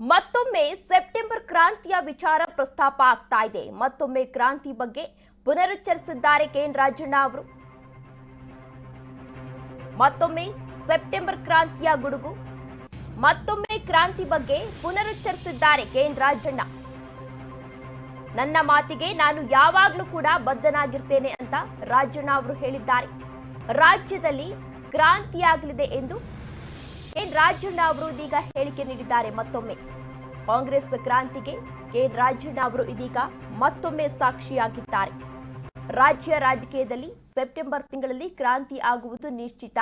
ಮತ್ತೊಮ್ಮೆ ಸೆಪ್ಟೆಂಬರ್ ಕ್ರಾಂತಿಯ ವಿಚಾರ ಪ್ರಸ್ತಾಪ ಆಗ್ತಾ ಇದೆ. ಮತ್ತೊಮ್ಮೆ ಕ್ರಾಂತಿ ಬಗ್ಗೆ ಪುನರುಚ್ಚರಿಸಿದ್ದಾರೆ ಕೆ ಎನ್ ಅವರು. ಮತ್ತೊಮ್ಮೆ ಸೆಪ್ಟೆಂಬರ್ ಕ್ರಾಂತಿಯ ಗುಡುಗು. ಮತ್ತೊಮ್ಮೆ ಕ್ರಾಂತಿ ಬಗ್ಗೆ ಪುನರುಚ್ಚರಿಸಿದ್ದಾರೆ ಕೆ ಎನ್ ರಾಜಣ್ಣ. ನನ್ನ ಮಾತಿಗೆ ನಾನು ಯಾವಾಗಲೂ ಕೂಡ ಬದ್ಧನಾಗಿರ್ತೇನೆ ಅಂತ ರಾಜಣ್ಣ ಅವರು ಹೇಳಿದ್ದಾರೆ. ರಾಜ್ಯದಲ್ಲಿ ಕ್ರಾಂತಿಯಾಗಲಿದೆ ಎಂದು ಎನ್ ರಾಜಣ್ಣ ಅವರು ಇದೀಗ ಹೇಳಿಕೆ ನೀಡಿದ್ದಾರೆ ಮತ್ತೊಮ್ಮೆ. ಕಾಂಗ್ರೆಸ್ ಕ್ರಾಂತಿಗೆ ಕೆ ರಾಜಣ್ಣ ಅವರು ಇದೀಗ ಮತ್ತೊಮ್ಮೆ ಸಾಕ್ಷಿಯಾಗಿದ್ದಾರೆ. ರಾಜ್ಯ ರಾಜಕೀಯದಲ್ಲಿ ಸೆಪ್ಟೆಂಬರ್ ತಿಂಗಳಲ್ಲಿ ಕ್ರಾಂತಿ ಆಗುವುದು ನಿಶ್ಚಿತ.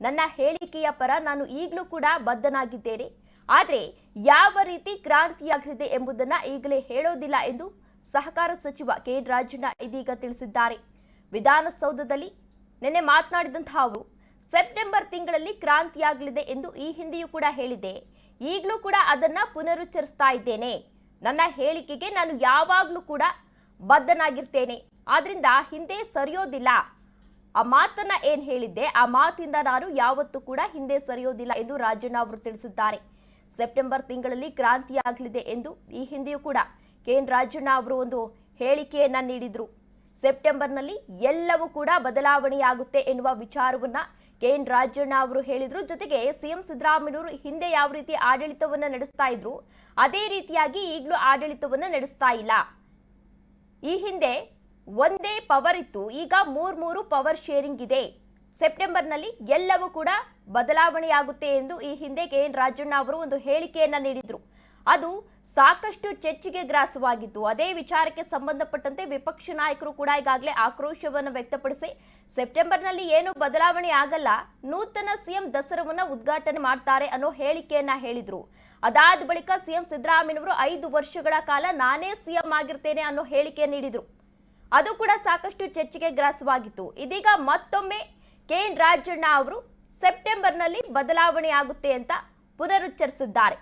ನನ್ನ ಹೇಳಿಕೆಯ ಪರ ನಾನು ಈಗಲೂ ಕೂಡ ಬದ್ಧನಾಗಿದ್ದೇನೆ. ಆದರೆ ಯಾವ ರೀತಿ ಕ್ರಾಂತಿಯಾಗಲಿದೆ ಎಂಬುದನ್ನ ಈಗಲೇ ಹೇಳೋದಿಲ್ಲ ಎಂದು ಸಹಕಾರ ಸಚಿವ ಕೆ ರಾಜಣ್ಣ ಇದೀಗ ತಿಳಿಸಿದ್ದಾರೆ. ವಿಧಾನಸೌಧದಲ್ಲಿ ನಿನ್ನೆ ಮಾತನಾಡಿದಂತಹ ಅವರು ಸೆಪ್ಟೆಂಬರ್ ತಿಂಗಳಲ್ಲಿ ಕ್ರಾಂತಿಯಾಗಲಿದೆ ಎಂದು ಈ ಹಿಂದೆಯೂ ಕೂಡ ಹೇಳಿದೆ. ಈಗಲೂ ಕೂಡ ಅದನ್ನ ಪುನರುಚ್ಚರಿಸ್ತಾ ಇದ್ದೇನೆ. ನನ್ನ ಹೇಳಿಕೆಗೆ ನಾನು ಯಾವಾಗಲೂ ಕೂಡ ಬದ್ಧನಾಗಿರ್ತೇನೆ. ಆದ್ರಿಂದ ಹಿಂದೆ ಸರಿಯೋದಿಲ್ಲ. ಆ ಮಾತನ್ನ ಏನ್ ಹೇಳಿದ್ದೆ? ಆ ಮಾತಿಂದ ನಾನು ಯಾವತ್ತೂ ಕೂಡ ಹಿಂದೆ ಸರಿಯೋದಿಲ್ಲ ಎಂದು ರಾಜಣ್ಣ ಅವರು ತಿಳಿಸಿದ್ದಾರೆ. ಸೆಪ್ಟೆಂಬರ್ ತಿಂಗಳಲ್ಲಿ ಕ್ರಾಂತಿಯಾಗಲಿದೆ ಎಂದು ಈ ಹಿಂದೆಯೂ ಕೂಡ ಕೆ ಎನ್ ರಾಜಣ್ಣ ಅವರು ಒಂದು ಹೇಳಿಕೆಯನ್ನ ನೀಡಿದ್ರು. ಸೆಪ್ಟೆಂಬರ್ನಲ್ಲಿ ಎಲ್ಲವೂ ಕೂಡ ಬದಲಾವಣೆಯಾಗುತ್ತೆ ಎನ್ನುವ ವಿಚಾರವನ್ನ ಕೆ ಎನ್ ರಾಜಣ್ಣ ಅವರು ಹೇಳಿದ್ರು. ಜೊತೆಗೆ ಸಿಎಂ ಸಿದ್ದರಾಮಯ್ಯವರು ಹಿಂದೆ ಯಾವ ರೀತಿ ಆಡಳಿತವನ್ನ ನಡೆಸ್ತಾ ಇದ್ರು, ಅದೇ ರೀತಿಯಾಗಿ ಈಗಲೂ ಆಡಳಿತವನ್ನ ನಡೆಸ್ತಾ ಇಲ್ಲ. ಈ ಹಿಂದೆ ಒಂದೇ ಪವರ್ ಇತ್ತು, ಈಗ ಮೂರ್ ಮೂರು ಪವರ್ ಶೇರಿಂಗ್ ಇದೆ. ಸೆಪ್ಟೆಂಬರ್ನಲ್ಲಿ ಎಲ್ಲವೂ ಕೂಡ ಬದಲಾವಣೆಯಾಗುತ್ತೆ ಎಂದು ಈ ಹಿಂದೆ ಕೆ ಎನ್ ರಾಜಣ್ಣ ಅವರು ಒಂದು ಹೇಳಿಕೆಯನ್ನ ನೀಡಿದ್ರು. ಅದು ಸಾಕಷ್ಟು ಚರ್ಚೆಗೆ ಗ್ರಾಸವಾಗಿತ್ತು. ಅದೇ ವಿಚಾರಕ್ಕೆ ಸಂಬಂಧಪಟ್ಟಂತೆ ವಿಪಕ್ಷ ನಾಯಕರು ಕೂಡ ಈಗಾಗಲೇ ಆಕ್ರೋಶವನ್ನು ವ್ಯಕ್ತಪಡಿಸಿ ಸೆಪ್ಟೆಂಬರ್ನಲ್ಲಿ ಏನು ಬದಲಾವಣೆ ಆಗಲ್ಲ, ನೂತನ ಸಿಎಂ ದಸರವನ್ನ ಉದ್ಘಾಟನೆ ಮಾಡ್ತಾರೆ ಅನ್ನೋ ಹೇಳಿಕೆಯನ್ನ ಹೇಳಿದ್ರು. ಅದಾದ ಬಳಿಕ ಸಿಎಂ ಸಿದ್ದರಾಮಯ್ಯನವರು ಐದು ವರ್ಷಗಳ ಕಾಲ ನಾನೇ ಸಿಎಂ ಆಗಿರ್ತೇನೆ ಅನ್ನೋ ಹೇಳಿಕೆ ನೀಡಿದ್ರು. ಅದು ಕೂಡ ಸಾಕಷ್ಟು ಚರ್ಚೆಗೆ ಗ್ರಾಸವಾಗಿತ್ತು. ಇದೀಗ ಮತ್ತೊಮ್ಮೆ ಕೆ ಎನ್ ರಾಜಣ್ಣ ಅವರು ಸೆಪ್ಟೆಂಬರ್ನಲ್ಲಿ ಬದಲಾವಣೆ ಆಗುತ್ತೆ ಅಂತ ಪುನರುಚ್ಚರಿಸಿದ್ದಾರೆ.